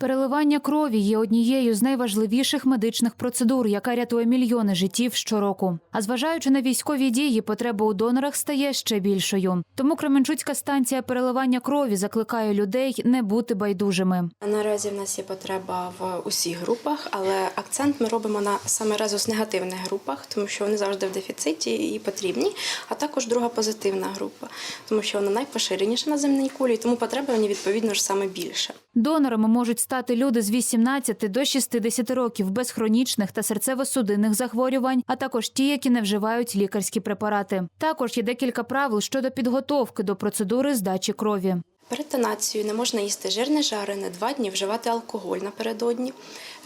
Переливання крові є однією з найважливіших медичних процедур, яка рятує мільйони життів щороку. А зважаючи на військові дії, потреба у донорах стає ще більшою. Тому Кременчуцька станція переливання крові закликає людей не бути байдужими. Наразі в нас є потреба в усіх групах, але акцент ми робимо на саме резус-негативних групах, тому що вони завжди в дефіциті і потрібні. А також друга позитивна група, тому що вона найпоширеніша на земній кулі, і тому потреба в ній відповідно ж саме більше. Донорами можуть стати люди з 18 до 60 років без хронічних та серцево-судинних захворювань, а також ті, які не вживають лікарські препарати. Також є декілька правил щодо підготовки до процедури здачі крові. Перед тонацією не можна їсти жирне жарене, два дні вживати алкоголь напередодні.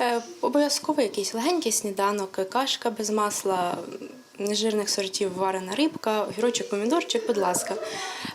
Е, Обов'язково якийсь легенький сніданок, кашка без масла, нежирних сортів варена рибка, огірочок, помідорчик, будь ласка.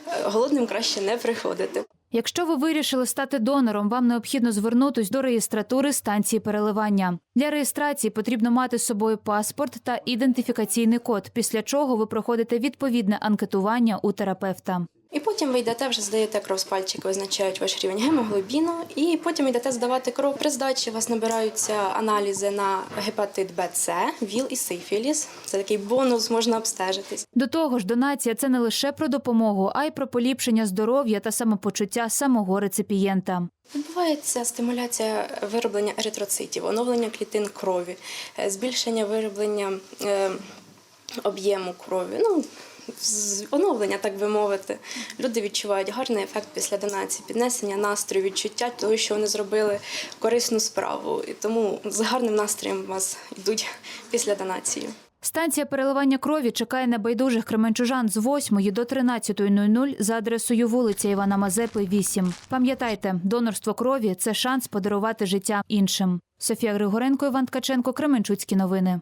Е, Голодним краще не приходити. Якщо ви вирішили стати донором, вам необхідно звернутись до реєстратури станції переливання. Для реєстрації потрібно мати з собою паспорт та ідентифікаційний код, після чого ви проходите відповідне анкетування у терапевта. І потім ви йдете, вже здаєте кров з пальчика, визначають ваш рівень гемоглобіну, і потім йдете здавати кров. При здачі у вас набираються аналізи на гепатит Б, С, ВІЛ і сифіліс. Це такий бонус, можна обстежитись. До того ж, донація це не лише про допомогу, а й про поліпшення здоров'я та самопочуття самого реципієнта. Відбувається стимуляція вироблення еритроцитів, оновлення клітин крові, е, збільшення вироблення е, об'єму крові. Ну, оновлення, так би мовити. Люди відчувають гарний ефект після донації, піднесення настрою, відчуття того, що вони зробили корисну справу. І тому з гарним настроєм вас йдуть після донації. Станція переливання крові чекає небайдужих кременчужан з 8 до 13.00 за адресою вулиця Івана Мазепи, 8. Пам'ятайте, донорство крові це шанс подарувати життя іншим. Софія Григоренко, Іван Ткаченко, Кременчуцькі новини.